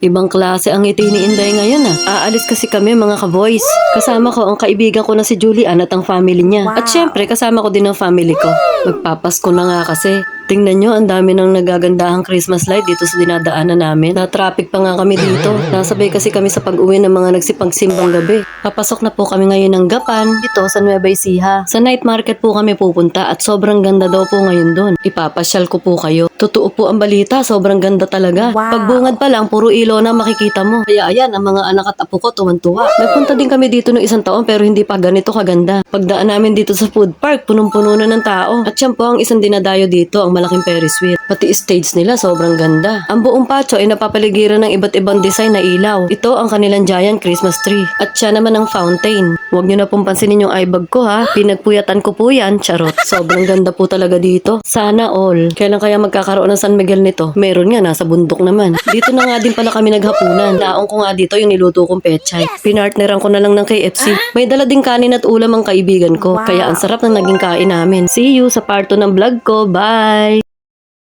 Ibang klase ang ngiti ni Inday ngayon ah. Aalis kasi kami mga ka-boys. Kasama ko ang kaibigan ko na si Julian at ang family niya. At syempre kasama ko din ang family ko. Magpapasko na nga kasi. Tingnan nyo, ang dami ng nagagandahang Christmas light dito sa dinadaanan namin. Na-traffic pa nga kami dito. Nasabay kasi kami sa pag-uwi ng mga nagsipagsimbang gabi. Papasok na po kami ngayon ng Gapan, dito sa Nueva Ecija. Sa night market po kami pupunta at sobrang ganda daw po ngayon doon. Ipapasyal ko po kayo. Totoo po ang balita, sobrang ganda talaga. Wow. Pagbungad pa lang, puro ilaw na makikita mo. Kaya ayan, ang mga anak at apo ko tuwan-tuwa. Nagpunta din kami dito ng isang taon pero hindi pa ganito kaganda. Pagdaan namin dito sa food park, punong-puno na ng tao. At yan po ang isang dinadayo dito, ang malaking Ferris wheel. Pati stage nila, sobrang ganda. Ang buong patio ay napapaligiran ng iba't ibang design na ilaw. Ito ang kanilang giant Christmas tree. At siya naman ang fountain. Huwag nyo na pong pansinin yung eyebag ko ha. Pinagpuyatan ko po yan, charot. Sobrang ganda po talaga dito. Sana all. Kailan kaya magkakaroon ng San Miguel nito? Meron nga, nasa bundok naman. Dito na nga din pala kami naghapunan. Naong ko nga dito yung niluto kong pechay. Pinartneran ko na lang ng KFC. May dala ding kanin at ulam ang kaibigan ko. Kaya ang sarap na naging kain namin. See you sa part 2 ng vlog ko. Bye!